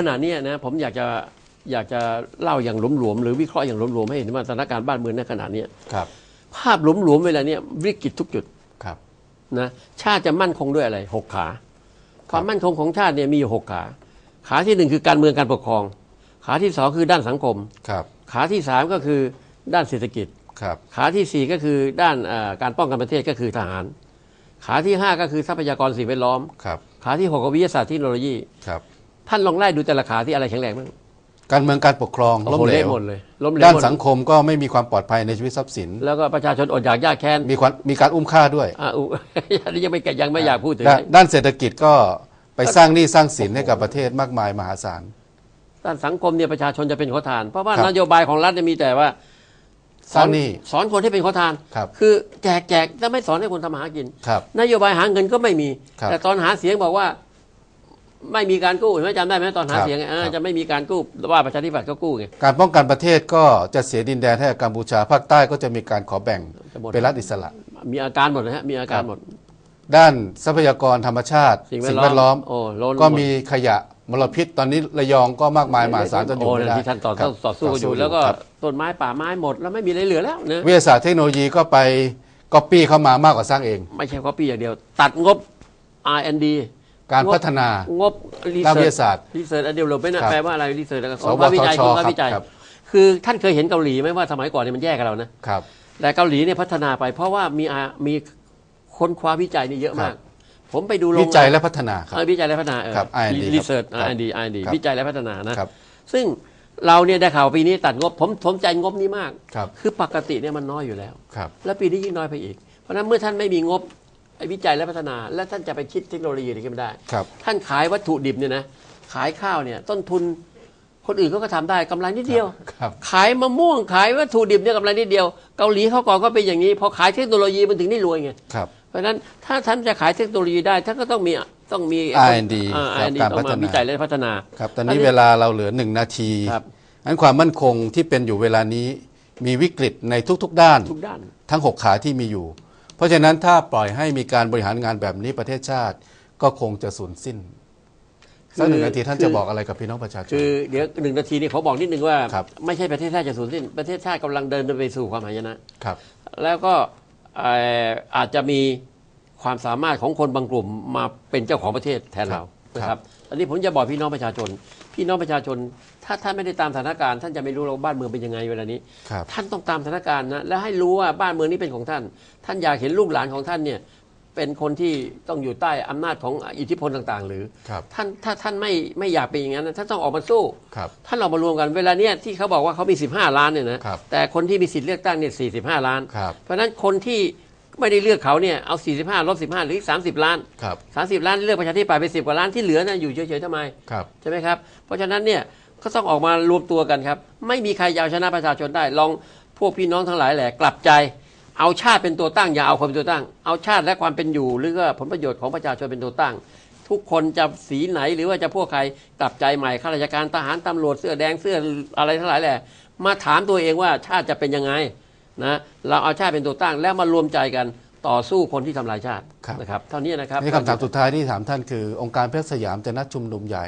ขณะเนี้ยนะผมอยากจะอยากจะเล่าอย่างหลวมๆหรือวิเคราะห์อย่างหลวมๆให้เห็นว่าสถานการณ์บ้านเมืองในขณะเนี้ยครับ ภาพหลวมๆเวลาเนี้ยวิกฤตทุกจุดครับนะชาติจะมั่นคงด้วยอะไรหกขา ความมั่นคงของชาติเนี่ยมีอยู่หกขา ขาที่หนึ่งคือการเมืองการปกครอง ขาที่สองคือด้านสังคมครับ ขาที่สามก็คือด้านเศรษฐกิจครับ ขาที่สี่ก็คือด้านเอ่อการป้องกันประเทศก็คือทหาร ขาที่ห้าก็คือทรัพยากรสิ่งแวดล้อมครับขาที่หกก็วิทยาศาสตร์เทคโนโลยีครับ ท่านลองไล่ดูแต่ละขาที่อะไรแข็งแรงบ้างการเมืองการปกครองล้มโอ้โเหลวหมดเลยล้มเหลวด้านหมดสังคมก็ไม่มีความปลอดภัยในชีวิตทรัพย์สิน แล้วก็ประชาชนอดอยากยากแค้นมีความมีการอุ้มฆ่าด้วยอ่าอุอันนี้ยังไม่แกะยังไม่อยากพูดถึงด้านด้านเศรษฐกิจก็ไปสร้างหนี้สร้างสินให้กับประเทศมากมายมหาศาลด้านสังคมเนี่ยประชาชนจะเป็นขอทาน เพราะว่าครับนโยบายของรัฐจะมีแต่ว่าสร้างหนี้สอนคนให้เป็นขอทานครับคือแจกแจกแต่ไม่สอนให้คนทำมาหากินครับนโยบายหาเงินก็ไม่มีครับแต่ตอนหาเสียงบอกว่า ไม่มีการกู้เห็นไหมจำได้ไหมตอนหาครับเสียงไงเออครับจะไม่มีการกู้ว่าประชาธิปัตย์ก็กู้ไงการป้องกันประเทศก็จะเสียดินแดนให้กับกัมพูชาภาคใต้ก็จะมีการขอแบ่งจะหมดเป็นรัฐอิสระ มีอาการหมดนะฮะมีอาการหมด ด้านทรัพยากรธรรมชาติ สิ่งสิ่งแวแวดดล้ล้ออมมโอ้ล้นก็หดมีขยะมลพิษตอนนี้ระยองก็มากมายมหาศาลจนอยู่โอ้ไม่ได้ที่ท่านต่อครับต่อสู้กันอยู่แล้วก็ครับต้นไม้ป่าไม้หมดแล้วไม่มีอะไรเหลือแล้วนะวิทยาศาสตร์เทคโนโลยีก็ไปก๊อปปี้เข้ามามากกว่าสร้างเอง ไม่ใช่คอปี้อย่างเดียว ตัดงบ R&D การพัฒนางบรีด้านเสิวิทร์ชยาศาสตร์ รีเสิร์ชอันเดียวเราไม่นะครับแปลว่าอะไรรีเสิร์ชแล้วก็สวความวิจัยทชความวิจัย ครับ คือท่านเคยเห็นเกาหลีไหมว่าสมัยก่อนเนี่ยมันแย่กับเรานะ ครับ แต่เกาหลีเนี่ยพัฒนาไปเพราะว่ามีอามีค้นคว้าวิจัยนี่เยอะมากผมไปดูโรงวิงานจัยและพัฒนาครับ เออวิจัยและพัฒนาเออ ครับ R&D รีเสิร์ชครับ R&D R&D ครับวิจัยและพัฒนานะครับ ซึ่งเราเนี่ยได้ข่าวปีนี้ตัดงบผมสนใจงบนี้มาก ครับ คือปกติเนี่ยมันน้อยอยู่แล้ว ครับ แล้วปีนี้ยิ่งน้อยไปอีก เพราะฉะนั้นเมื่อท่านไม่มีงบไอ้ วิจัยและพัฒนา แล้วท่านจะไปคิดเทคโนโลยีอะไรก็ไม่ได้ครับ ท่านขายวัตถุดิบเนี่ยนะขายข้าวเนี่ยต้นทุนคนอื่นเขาก็ทำได้กำไรนิดเดียว ครับขายมะม่วงขายวัตถุดิบเนี่ยกำไรนิดเดียว เกาหลีเขาก่อนก็เป็นอย่างนี้พอขายเทคโนโลยีมันถึงได้รวยไงครับเพราะฉะนั้นถ้าท่านจะขายเทคโนโลยีได้ท่านก็ต้องมีต้องมี R&D อ่าครับ R&D การต้องพัฒมานาวิจัยและพัฒนาครับตอนอันนี้นี้เวลาเราเหลือหนึ่งนาทีครับอันความมั่นคงที่เป็นอยู่เวลานี้มีวิกฤตในทุก ๆ ด้านทุกด้านทั้ง 6 ขาที่มีอยู่ เพราะฉะนั้นถ้าปล่อยให้มีการบริหารงานแบบนี้ประเทศชาติก็คงจะสูญสิ้นสักหนึ่งนาทีท่านจะบอกอะไรกับพี่น้องประชาชน คือเดี๋ยวหนึ่งนาทีนี้ขอบอกนิดนึงว่าครับไม่ใช่ประเทศชาติจะสูญสิ้น ประเทศชาติกำลังเดินไปสู่ความหายนะครับ แล้วก็เอ่ออาจจะมีความสามารถของคนบางกลุ่มมาเป็นเจ้าของประเทศแทนเราครับ นะครับอันนี้ผมจะบอกพี่น้องประชาชน พี่น้องประชาชน ถ้าท่านไม่ได้ตามสถานการณ์ท่านจะไม่รู้ว่าบ้านเมืองเป็นยังไงเวลานี้ครับท่านต้องตามสถานการณ์นะและให้รู้ว่าบ้านเมืองนี้เป็นของท่าน ท่านอยากเห็นลูกหลานของท่านเนี่ยเป็นคนที่ต้องอยู่ใต้อำนาจของอิทธิพลต่างๆ หรือครับท่านถ้าท่านไม่ไม่อยากเป็นอย่างนั้นนะท่านต้องออกมาสู้ครับท่านออกมารวมกันเวลาเนี้ยที่เขาบอกว่าเขามี 15 ล้านเนี่ยนะครับแต่คนที่มีสิทธิ์เลือกตั้งเนี่ย45 ล้านครับเพราะฉะนั้นคนที่ ไม่ได้เลือกเขาเนี่ยเอา 45ลบ15หรืออีก30 ล้าน ครับ 30 ล้านเลือกประชาธิปัตย์ไป 10 กว่าล้านที่เหลือน่ะอยู่เฉยๆทำไมครับ ใช่ไหมครับ เพราะฉะนั้นเนี่ยก็ต้องออกมารวมตัวกันครับ ไม่มีใครจะเอาชนะประชาชนได้ ลองพวกพี่น้องทั้งหลายแหละกลับใจ เอาชาติเป็นตัวตั้งอย่าเอาคนเป็นตัวตั้ง เอาชาติและความเป็นอยู่ หรือว่าผลประโยชน์ของประชาชนเป็นตัวตั้ง ทุกคนจะสีไหนหรือว่าจะพวกใครกลับใจใหม่ข้าราชการทหารตำรวจเสื้อแดงเสื้ออะไรทั้งหลายแหละ มาถามตัวเองว่าชาติจะเป็นยังไง นะเราเอาชาติเป็นตัวตั้งแล้วมารวมใจกันต่อสู้คนที่ทำลายชาติครับนะครับเท่านี้นะครับนี่คำถามสุดท้ายที่ถามท่านคือ องค์การเพชรสยามจะนัดชุมนุมใหญ่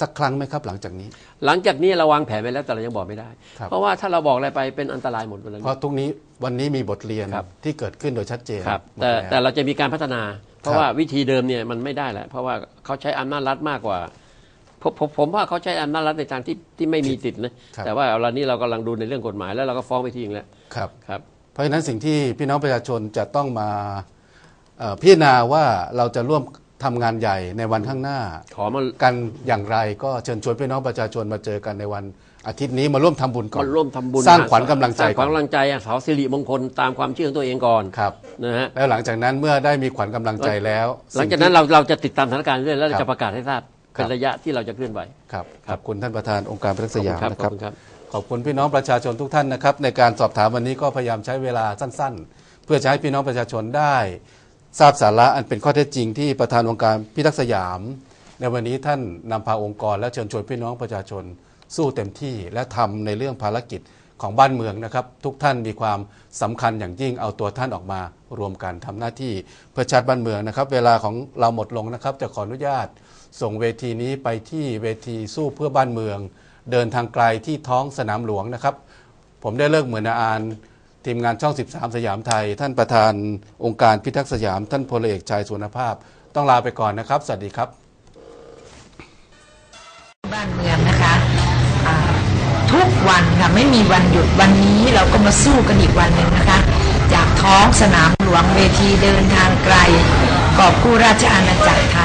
สักครั้งไหมครับหลังจากนี้ หลังจากนี้เราวางแผนไว้แล้วแต่เรายังบอกไม่ได้ครับเพราะว่าถ้าเราบอกอะไรไปเป็นอันตรายหมดเวลาเพนี้ราะทุกนี้วันนี้มีบทเรียนครับที่เกิดขึ้นโดยชัดเจนครับหมดแต่ล้วแต่เราจะมีการพัฒนา เพราะครับว่าวิธีเดิมเนี่ยมันไม่ได้แหละเพราะว่าเขาใช้อำนาจรัฐมากกว่า ผมผมผมว่าเขาใช้อำนาจรัฐในทางที่ที่ไม่มีสิทธิ์นะ ครับ แต่ว่าเวลานี้เรากำลังดูในเรื่องกฎหมายแล้วเราก็ฟ้องไปทีนึงแล้วครับ ครับ เพราะฉะนั้นสิ่งที่พี่น้องประชาชนจะต้องมาเอ่อพิจารณาว่าเราจะร่วมทำงานใหญ่ในวันข้างหน้า ขอมากันอย่างไรก็เชิญชวนพี่น้องประชาชนมาเจอกันในวันอาทิตย์นี้มาร่วมทำบุญก่อนมาร่วมทำบุญสร้างขวัญกำลังใจสร้างขวัญก่อนกำลังใจอะเสาสิริมงคลตามความเชื่อของตัวเองก่อนครับ นะฮะแล้วหลังจากนั้นเมื่อได้มีขวัญกำลังใจแล้วหลังจากนั้นเราเราจะติดตามสถานการณ์เรื่อยแล้วเราครัจะบประกาศให้ทราบครั เป็นบระยะที่เราจะเคลื่อนไหวครับคขรับอบคุณท่านประธานองค์การพระสยามขอบนะคุครับณครับขอบคุณพี่น้องประชาชนทุกท่านนะครับ ในการสอบถามวันนี้ก็พยายามใช้เวลาสั้น ๆ เพื่อจะให้พี่น้องประชาชนได้ ทราบสาระอันเป็นข้อเท็จจริงที่ประธานองค์การพิทักษ์สยาม ในวันนี้ท่านนำพาองค์กรและเชิญชวนพี่น้องประชาชนสู้เต็มที่และทำในเรื่องภารกิจของบ้านเมืองนะครับ ทุกท่านมีความสำคัญอย่างยิ่งเอาตัวท่านออกมารวมกันทำหน้าที่เพื่อชาติบ้านเมืองนะครับ เวลาของเราหมดลงนะครับ จะขออนุญาต ส่งเวทีนี้ไปที่เวทีสู้เพื่อบ้านเมือง เดินทางไกลที่ท้องสนามหลวงนะครับ ผมได้เลิกเหมือนอาานทีมงานช่อง 13 สยามไทย ท่านประธานองค์การพิทักษ์สยาม ท่านพลเอกชัยสุวรรภาพ ต้องลาไปก่อนนะครับ สวัสดีครับ บ้านเมืองนะคะอ่าทุกวันค่ะไม่มีวันหยุดวันนี้เราก็มาสู้กันอีกวันหนึ่งนะคะ จากท้องสนามหลวงเวทีเดินทางไกลกอบกู้ราชอาณาจักร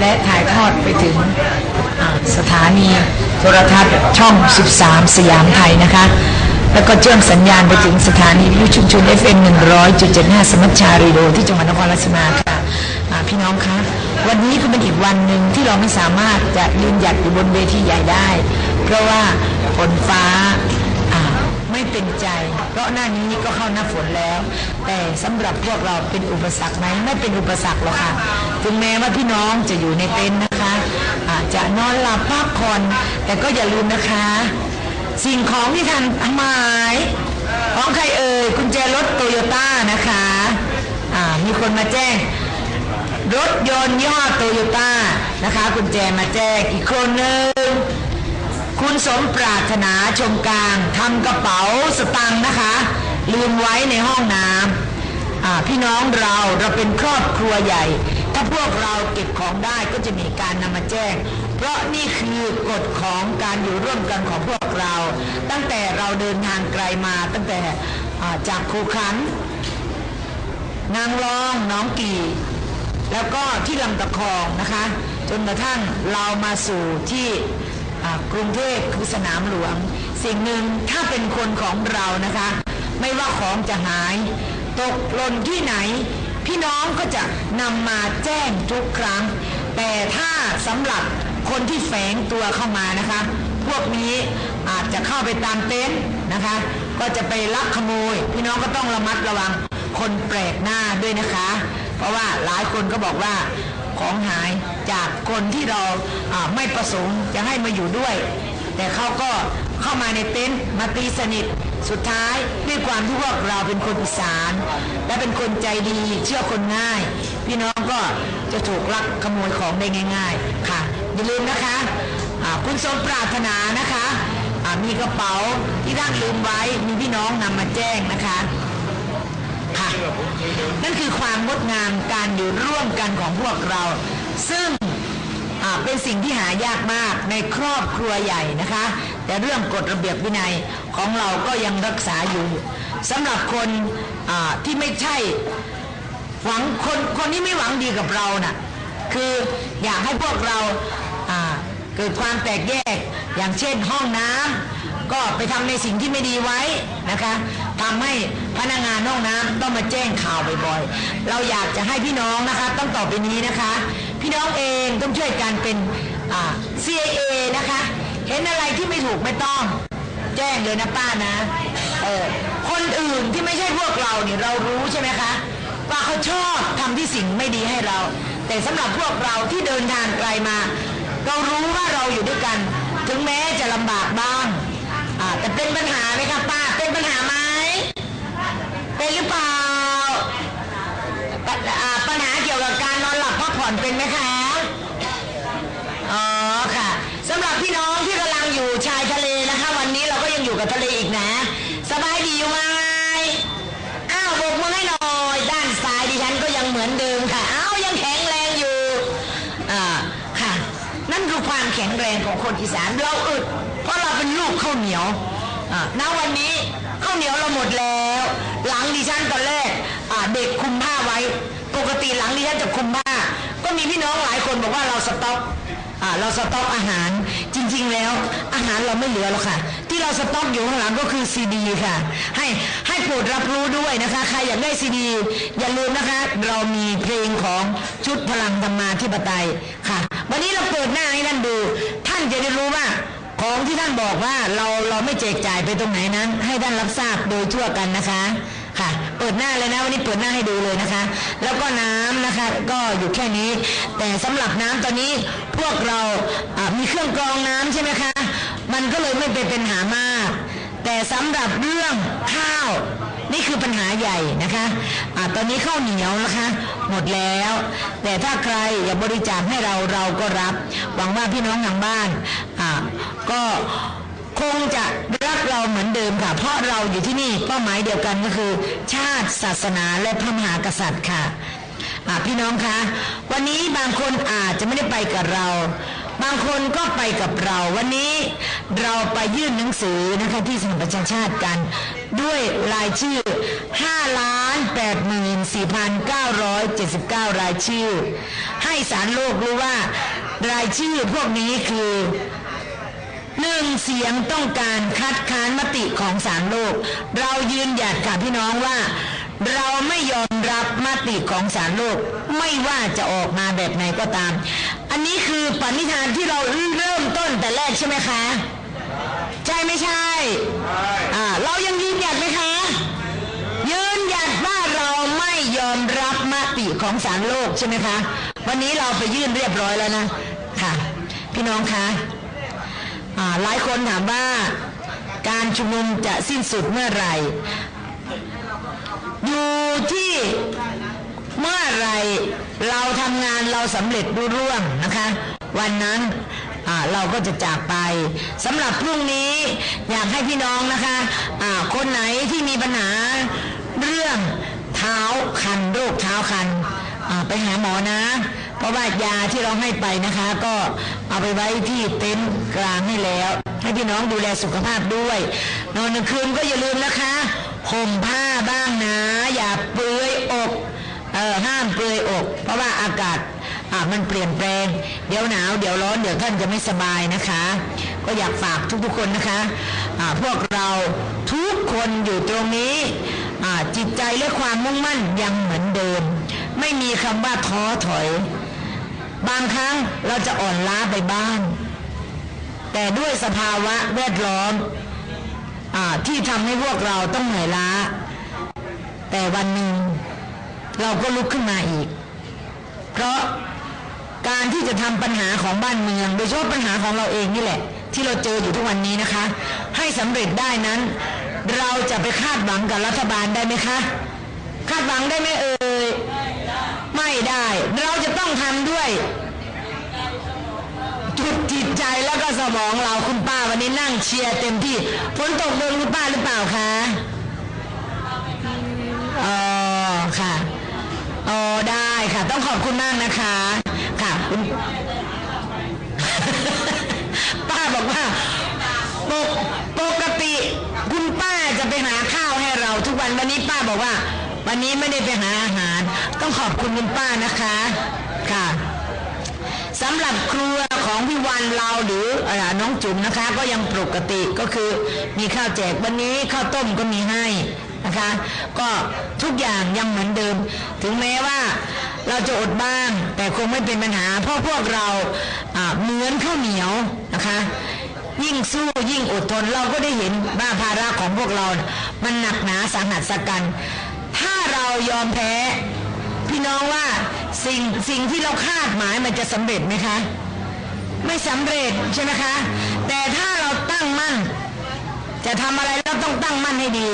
และถ่ายทอดไปถึงสถานีโทรทัศน์ช่อง 13 สยามไทยนะคะ แล้วก็เชื่อมสัญญาณไปถึงสถานีวิทยุชุมชน FM 100.75 สมัชชารีโดที่จังหวัดนครราชสีมาค่ะพี่น้องคะ วันนี้ก็เป็นอีกวันหนึ่งที่เราไม่สามารถจะยืนหยัดอยู่บนเวทีใหญ่ได้ เพราะว่าฝนฟ้า เป็นใจ เพราะหน้านี้ก็เข้าหน้าฝนแล้ว แต่สำหรับพวกเราเป็นอุปสรรคไหมไม่เป็นอุปสรรคหรอกค่ะถึงแม้ว่าพี่น้องจะอยู่ในเต็นท์นะคะอาจจะนอนหลับพักผ่อนแต่ก็อย่าลืมนะคะ สิ่งของที่ท่านหมายของใครเอ่ยกุญแจรถโตโยต้านะคะอ่ามีคนมาแจ้งรถยนต์ยี่ห้อโตโยต้านะคะกุญแจมาแจ้งอีกคนหนึ่ง คุณสมปรารถนาชมกลางทำกระเป๋าสตังค์นะคะ ลืมไว้ในห้องน้ำพี่น้องเราเราเป็นครอบครัวใหญ่ ถ้าพวกเราเก็บของได้ก็จะมีการนำมาแจ้ง เพราะนี่คือกฎของการอยู่ร่วมกันของพวกเรา ตั้งแต่เราเดินทางไกลมาตั้งแต่จากคูขันนางรองน้องกี่แล้วก็ที่ลำตะคองนะคะ จนกระทั่งเรามาสู่ที่ กรุงเทพคือสนามหลวง สิ่งหนึ่งถ้าเป็นคนของเรานะคะ ไม่ว่าของจะหาย ตกหล่นที่ไหน พี่น้องก็จะนำมาแจ้งทุกครั้ง แต่ถ้าสำหรับคนที่แฝงตัวเข้ามานะคะ พวกนี้อาจจะเข้าไปตามเต็นท์นะคะ ก็จะไปลักขโมย พี่น้องก็ต้องระมัดระวังคนแปลกหน้าด้วยนะคะ เพราะว่าหลายคนก็บอกว่า ของหายจากคนที่เราไม่ประสงค์จะให้มาอยู่ด้วย แต่เขาก็เข้ามาในเต็นท์มาตีสนิทสุดท้ายด้วยความที่พวกเราเป็นคนอีสาน และเป็นคนใจดีเชื่อคนง่าย พี่น้องก็จะถูกลักขโมยของได้ง่าย ๆ ค่ะ อย่าลืมนะคะอ่าคุณสมปรารถนานะคะอ่ามีกระเป๋าที่ท่านลืมไว้มีพี่น้องนำมาแจ้งนะคะ นั่นคือความงดงามการอยู่ร่วมกันของพวกเรา ซึ่งเป็นสิ่งที่หายากมากในครอบครัวใหญ่นะคะ แต่เรื่องกฎระเบียบวินัยของเราก็ยังรักษาอยู่สำหรับคนที่ไม่ใช่หวังคนคนที่ไม่หวังดีกับเราน่ะคืออยากให้พวกเราเกิดความแตกแยกอย่างเช่นห้องน้ำก็ไปทำในสิ่งที่ไม่ดีไว้นะคะ ทำให้พนักงานห้องน้ำต้องมาแจ้งข่าวบ่อยๆ เราอยากจะให้พี่น้องนะคะต้องต่อไปนี้นะคะ พี่น้องเองต้องช่วยกันเป็น CIA นะคะ เห็นอะไรที่ไม่ถูกไม่ต้อง แจ้งเลยนะป้านะเออคนอื่นที่ไม่ใช่พวกเราเนี่ยเรารู้ใช่ไหมคะว่าเขาชอบทำที่สิ่งไม่ดีให้เรา แต่สำหรับพวกเราที่เดินทางไกลมา เรารู้ว่าเราอยู่ด้วยกัน ถึงแม้จะลำบากบ้างแต่เป็นปัญหาไหมคะป้า เป็นปัญหาไหม เป็นหรือเปล่าปปัญหาเกี่ยวกับการนอนหลับพักผ่อนเป็นไหมคะ อ๋อค่ะสำหรับพี่น้องที่กำลังอยู่ชายทะเลนะคะ วันนี้เราก็ยังอยู่กับทะเลอีกนะ สบายดีอยู่ไหมอ้าวโบกมือให้หน่อยด้านซ้ายดิฉันก็ยังเหมือนเดิมค่ะอ้าวยังแข็งแรงอยู่อ่าค่ะ นั่นคือความแข็งแรงของคนอีสานเราอึดเพราะเราเป็นลูกข้าวเหนียวอ่าณวันนี้ข้าวเหนียวเราหมดแล้ว หลังดิฉันตอนแรกเด็กคุมผ้าไว้ ปกติหลังดิฉันจะคุมผ้า ก็มีพี่น้องหลายคนบอกว่าเราสต็อกอเราสต็อกอาหารจริง ๆ แล้วอาหารเราไม่เหลือหรอกค่ะ ที่เราสต็อกอยู่ข้างหลังก็คือซีดีค่ะ ให้ให้โปรดรับรู้ด้วยนะคะ ใครอยากได้ซีดี อย่าลืมนะคะ เรามีเพลงของชุดพลังธรรมาธิปไตยค่ะ วันนี้เราเปิดหน้าให้ท่านดู ท่านจะได้รู้ว่าของที่ท่านบอกว่าเราเราไม่แจกจ่ายไปตรงไหนนั้น ให้ท่านรับทราบโดยทั่วกันนะคะ ค่ะ เปิดหน้าเลยนะวันนี้เปิดหน้าให้ดูเลยนะคะ แล้วก็น้ำนะคะ ก็อยู่แค่นี้ แต่สำหรับน้ำตอนนี้พวกเรามีเครื่องกรองน้ำใช่ไหมคะ มันก็เลยไม่เป็นปัญหามาก แต่สำหรับเรื่องข้าวนี่คือปัญหาใหญ่นะคะอะตอนนี้ข้าวเหนียวนะคะ หมดแล้ว แต่ถ้าใครอยากบริจาคให้เราเราก็รับ หวังว่าพี่น้องทางบ้านก็ คงจะรักเราเหมือนเดิมค่ะ เพราะเราอยู่ที่นี่เป้าหมายเดียวกันก็คือ ชาติศาสนาและพระมหากษัตริย์ค่ะพี่น้องคะ วันนี้บางคนอาจจะไม่ได้ไปกับเรา บางคนก็ไปกับเรา วันนี้เราไปยื่นหนังสือนะคะที่สหประชาชาติกัน ด้วยรายชื่อ 5 ล้าน8 4 9 7 9 รายชื่อ ให้สารโลกรู้ว่ารายชื่อพวกนี้คือ หนึ่งเสียงต้องการคัดค้านมติของสารโลก เรายืนหยัดค่ะพี่น้องว่า เราไม่ยอมรับมติของสารโลก ไม่ว่าจะออกมาแบบไหนก็ตาม อันนี้คือปณิธานที่เราเริ่มต้นแต่แรกใช่ไหมคะ ใช่ไม่ใช่อ่าเรายังยืนหยัดไหมคะ ยืนหยัดว่าเราไม่ยอมรับมติของศาลโลกใช่ไหมคะ วันนี้เราไปยื่นเรียบร้อยแล้วนะค่ะ พี่น้องคะ หลายคนถามว่าการชุมนุมจะสิ้นสุดเมื่อไหร่ อยู่ที่เมื่อไหรเราทำงานเราสำเร็จรุ่ร่วงนะคะ วันนั้นเราก็จะจากไปสำหรับพรุ่งนี้อยากให้พี่น้องนะคะอ่าคนไหนที่มีปัญหาเรื่องเท้าคันโรคเท้าคันไปหาหมอนะ เพราะว่ายาที่เราให้ไปนะคะ ก็เอาไปไว้ที่เต็นท์กลางให้แล้ว ให้พี่น้องดูแลสุขภาพด้วย นอนกลางคืนก็อย่าลืมนะคะห่มผ้าบ้างนะอย่าเปลือยอกเออห้ามเปลือยอก เพราะว่าอากาศอ่ามันเปลี่ยนแปลง เดี๋ยวหนาว เดี๋ยวร้อน เดี๋ยวท่านจะไม่สบายนะคะ ก็อยากฝากทุกๆคนนะคะอ่าพวกเราทุกคนอยู่ตรงนี้อ่าจิตใจและความมุ่งมั่นยังเหมือนเดิม ไม่มีคำว่าท้อถอย บางครั้งเราจะอ่อนล้าไปบ้าง แต่ด้วยสภาวะแวดล้อมอที่ทำให้พวกเราต้องเหนื่อยล้า แต่วันหนึ่งเราก็ลุกขึ้นมาอีก เพราะการที่จะทำปัญหาของบ้านเมือง โดยเฉพาะปัญหาของเราเองนี่แหละ ที่เราเจออยู่ทุกวันนี้นะคะ ให้สำเร็จได้นั้น เราจะไปคาดหวังกับรัฐบาลได้ไหมคะ คาดหวังได้ไหมเอ่ย ไม่ได้ เราจะต้องทำด้วย จุดจิตใจแล้วก็สมองเราคุณป้าวันนี้นั่งเชียร์เต็มที่ฝนตกโดนคุณป้าหรือเปล่าคะอ๋อค่ะอ๋อได้ค่ะ ต้องขอบคุณมากนะคะ ค่ะคุณป้าบอกว่าปกปกติคุณป้าจะไปหาข้าวให้เราทุกวันวันนี้ป้าบอกว่า วันนี้ไม่ได้ไปหาอาหาร ต้องขอบคุณคุณป้านะคะค่ะสำหรับครัวของพี่วันเราหรืออน้องจุ๋มนะคะ ก็ยังปกติก็คือมีข้าวแจกวันนี้ข้าวต้มก็มีให้นะคะ ก็ทุกอย่างยังเหมือนเดิม ถึงแม้ว่าเราจะอดบ้าง แต่คงไม่เป็นปัญหา เพราะพวกเราเหมือนข้าวเหนียวนะคะ ยิ่งสู้ยิ่งอดทนเราก็ได้เห็นว่าภาระของพวกเรา มันหนักหนาสาหัสสากัน ถ้าเรายอมแพ้ พี่น้องว่าสิ่งสิ่งที่เราคาดหมายมันจะสำเร็จไหมคะ ไม่สำเร็จใช่ไหมคะ แต่ถ้าเราตั้งมั่น จะทำอะไรเราต้องตั้งมั่นให้ดี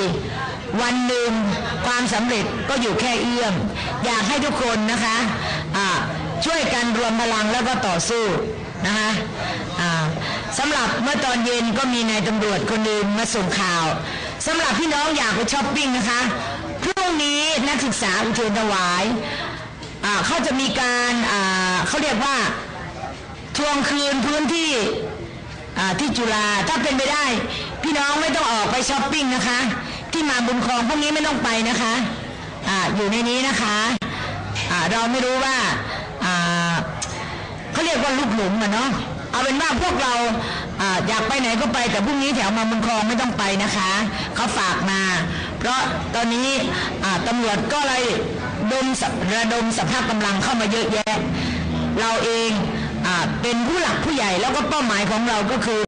วันหนึ่งความสำเร็จก็อยู่แค่เอื้อมอยากให้ทุกคนนะคะอ่าช่วยกันรวมพลังแล้วก็ต่อสู้นะคะสำหรับเมื่อตอนเย็นก็มีนายตำรวจคนหนึ่งมาส่งข่าวสำหรับพี่น้องอยากไปช้อปปิ้งนะคะ พรุ่งนี้นักศึกษาอุเทรนถวายเขาจะมีการเขาเรียกว่าทวงคืนพื้นที่ที่จุฬาถ้าเป็นไปได้ พี่น้องไม่ต้องออกไปช้อปปิ้งนะคะ ที่มาบุญครองพวกนี้ไม่ต้องไปนะคะออยู่ในนี้นะคะเราไม่รู้ว่าเขาเรียกว่าลูกหลุมอะเนาะเอาเป็นว่าพวกเราอ่าอยากไปไหนก็ไปแต่พรุ่งนี้แถวมาบุญครองไม่ต้องไปนะคะเขาฝากมา เพราะตอนนี้ตำรวจก็เลยดมระดมสภาพกำลังเข้ามาเยอะแยะ เราเองอเป็นผู้หลักผู้ใหญ่แล้วก็เป้าหมายของเราก็คือ